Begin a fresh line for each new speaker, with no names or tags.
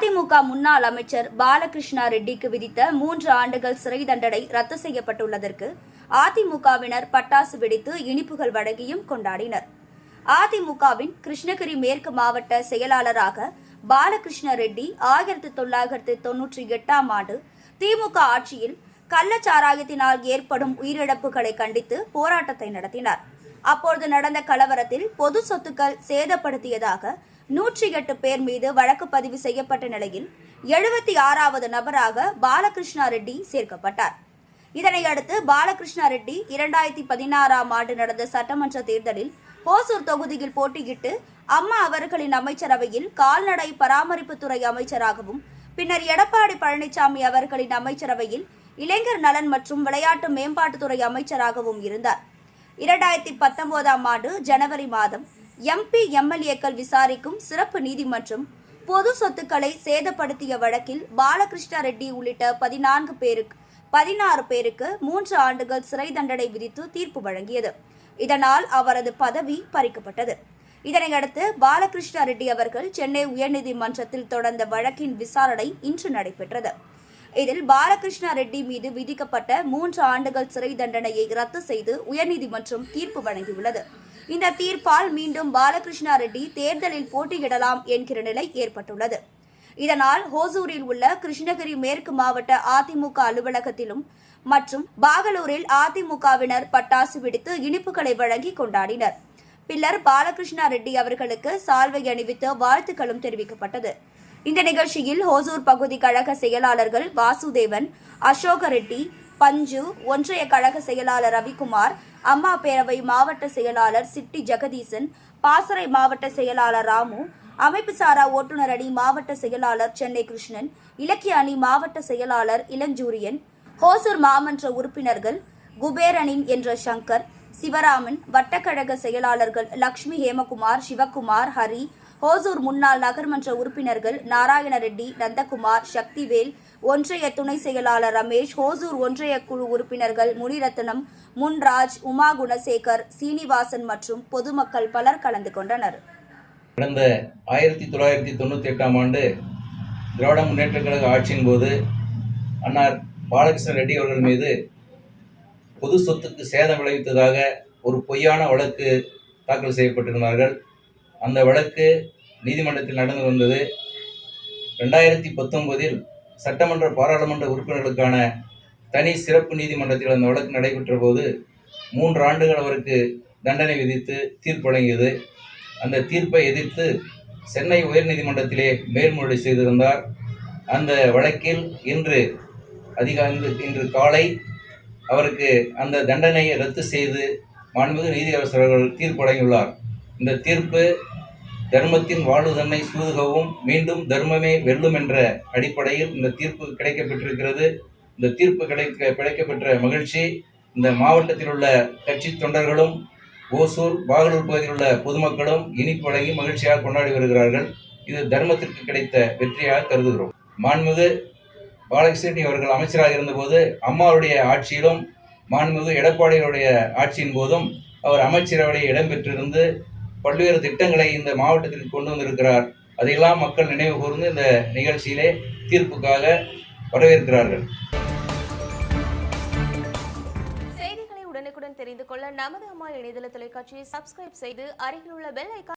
அதிமுக முன்னாள் அமைச்சர் பாலகிருஷ்ணா ரெட்டிக்கு விதித்த மூன்று ஆண்டுகள் சிறை தண்டனை ரத்து செய்யப்பட்டுள்ளதற்கு அதிமுகவினர் பட்டாசு வெடித்து இனிப்புகள் வழங்கியும் கொண்டாடினர். அதிமுகவின் கிருஷ்ணகிரி மேற்கு மாவட்ட செயலாளராக பாலகிருஷ்ண ரெட்டி ஆயிரத்தி தொள்ளாயிரத்தி தொன்னூற்றி எட்டாம் ஆண்டு திமுக ஆட்சியில் கள்ளச்சாராயத்தினால் ஏற்படும் உயிரிழப்புகளை கண்டித்து போராட்டத்தை நடத்தினார். அப்பொழுது நடந்த கலவரத்தில் பொது சொத்துக்கள் சேதப்படுத்தியதாக நூற்றி எட்டு பேர் மீது வழக்கு பதிவு செய்யப்பட்ட நிலையில் எழுபத்தி ஆறாவது நபராக பாலகிருஷ்ணா ரெட்டி சேர்க்கப்பட்டார். இதனையடுத்து பாலகிருஷ்ணா ரெட்டி இரண்டாயிரத்தி பதினாறாம் ஆண்டு நடந்த சட்டமன்ற தேர்தலில் போசூர் தொகுதியில் போட்டியிட்டு அம்மா அவர்களின் அமைச்சரவையில் கால்நடை பராமரிப்புத்துறை அமைச்சராகவும் பின்னர் எடப்பாடி பழனிசாமி அவர்களின் அமைச்சரவையில் இளைஞர் நலன் மற்றும் விளையாட்டு மேம்பாட்டுத்துறை அமைச்சராகவும் இருந்தார். இரண்டாயிரத்தி பத்தொன்பதாம் ஆண்டு ஜனவரி மாதம் எம்பி எம்எல்ஏக்கள் விசாரிக்கும் சிறப்பு நீதிமன்றம் பொது சொத்துக்களை சேதப்படுத்திய வழக்கில் பாலகிருஷ்ண ரெட்டி உள்ளிட்ட பதினான்கு பேருக்கு பதினாறு பேருக்கு மூன்று ஆண்டுகள் சிறை தண்டனை விதித்து தீர்ப்பு வழங்கியது. இதனால் அவரது பதவி பறிக்கப்பட்டது. இதனையடுத்து பாலகிருஷ்ண ரெட்டி அவர்கள் சென்னை உயர்நீதிமன்றத்தில் தொடர்ந்த வழக்கின் விசாரணை இன்று நடைபெற்றது. இதில் பாலகிருஷ்ண ரெட்டி மீது விதிக்கப்பட்ட மூன்று ஆண்டுகள் சிறை தண்டனையை ரத்து செய்து உயர்நீதிமன்றம் தீர்ப்பு வழங்கியுள்ளது. இந்த தீர்ப்பால் மீண்டும் பாலகிருஷ்ண ரெட்டி தேர்தலில் போட்டியிடலாம் என்கிற நிலை ஏற்பட்டுள்ளது. இதனால் ஹோசூரில் உள்ள கிருஷ்ணகிரி மேற்கு மாவட்ட அதிமுக அலுவலகத்திலும் மற்றும் பாகலூரில் அதிமுகவினர் பட்டாசு வெடித்து இனிப்புகளை வழங்கி கொண்டாடினர். பின்னர் பாலகிருஷ்ணா ரெட்டி அவர்களுக்கு சால்வை அணிவித்து வாழ்த்துக்களும் தெரிவிக்கப்பட்டது. இந்த நிகழ்ச்சியில் ஹோசூர் பகுதி கழக செயலாளர்கள் வாசுதேவன் அசோக ரெட்டி பஞ்சு ஒன்றிய கழக செயலாளர் ரவிக்குமார் அம்மா பேரவை மாவட்ட செயலாளர் சிட்டி ஜெகதீசன் பாசறை மாவட்ட செயலாளர் ராமு அமைப்பு சாரா ஓட்டுநர் அணி மாவட்ட செயலாளர் சென்னை கிருஷ்ணன் இலக்கிய அணி மாவட்ட செயலாளர் இளஞ்சூரியன் ஹோசூர் மாமன்ற உறுப்பினர்கள் குபேரனின் என்ற சங்கர் சிவராமன் வட்டக்கழக செயலாளர்கள் லக்ஷ்மி ஹேமகுமார் சிவகுமார் ஹரி ஹோசூர் முன்னாள் நகர்மன்ற உறுப்பினர்கள் நாராயண ரெட்டி நந்தகுமார் சக்திவேல் ஒன்றிய துணை செயலாளர் ரமேஷ் ஹோசூர் ஒன்றிய குழு உறுப்பினர்கள் முனிரத்னம் முன்ராஜ் உமா குணசேகர் சீனிவாசன் மற்றும் பொதுமக்கள் பலர் கலந்து கொண்டனர்.
கடந்த ஆயிரத்தி தொள்ளாயிரத்தி தொண்ணூற்றி எட்டாம் ஆண்டு திராவிட முன்னேற்ற கழக ஆட்சியின் போது அன்னார் பாலகிருஷ்ண ரெட்டி அவர்கள் மீது பொது சொத்துக்கு சேதம் விளைவித்ததாக ஒரு பொய்யான வழக்கு தாக்கல் செய்யப்பட்டிருந்தார்கள். அந்த வழக்கு நீதிமன்றத்தில் நடந்து வந்தது ரெண்டாயிரத்தி பத்தொன்பதில் சட்டமன்ற பாராளுமன்ற உறுப்பினர்களுக்கான தனி சிறப்பு நீதிமன்றத்தில் அந்த வழக்கு நடைபெற்ற போது மூன்று ஆண்டுகள் அவருக்கு தண்டனை விதித்து தீர்ப்பு வழங்கியது. அந்த தீர்ப்பை எதிர்த்து சென்னை உயர்நீதிமன்றத்திலே மேல்முறை செய்திருந்தார். அந்த வழக்கில் இன்று அதிகா இன்று காலை அவருக்கு அந்த தண்டனையை ரத்து செய்து மாண்புமிகு நீதி அவர்கள் தீர்ப்பு வழங்கியுள்ளார். இந்த தீர்ப்பு தர்மத்தின் வாழுதன்னை சூதுகவும் மீண்டும் தர்மமே வெல்லும் என்ற அடிப்படையில் இந்த தீர்ப்பு கிடைக்கப்பெற்றிருக்கிறது. இந்த தீர்ப்பு கிடைக்க கிடைக்கப்பெற்ற மகிழ்ச்சி இந்த மாவட்டத்தில் உள்ள கட்சி தொண்டர்களும் ஓசூர் பாகலூர் பகுதியில் உள்ள பொதுமக்களும் இனிப்பு வழங்கி மகிழ்ச்சியாக கொண்டாடி வருகிறார்கள். இது தர்மத்திற்கு கிடைத்த வெற்றியாக கருதுகிறோம். மாண்புமிகு பாலகிருஷ்ணி அவர்கள் அமைச்சராக இருந்தபோது அம்மாவுடைய ஆட்சியிலும் மாண்புமிகு எடப்பாடியுடைய ஆட்சியின் போதும் அவர் அமைச்சரவையில் இடம்பெற்றிருந்து பல்வேறு திட்டங்களை இந்த மாவட்டத்திற்கு கொண்டு வந்திருக்கிறார். அதையெல்லாம் மக்கள் நினைவு கூர்ந்து இந்த நிகழ்ச்சியிலே தீர்ப்புக்காக வரவேற்கிறார்கள்.
செய்திகளை உடனுக்குடன் தெரிந்து கொள்ள நமது அம்மா இணையதள தொலைக்காட்சியை சப்ஸ்கிரைப் செய்து அருகில் உள்ள பெல் ஐக்கான்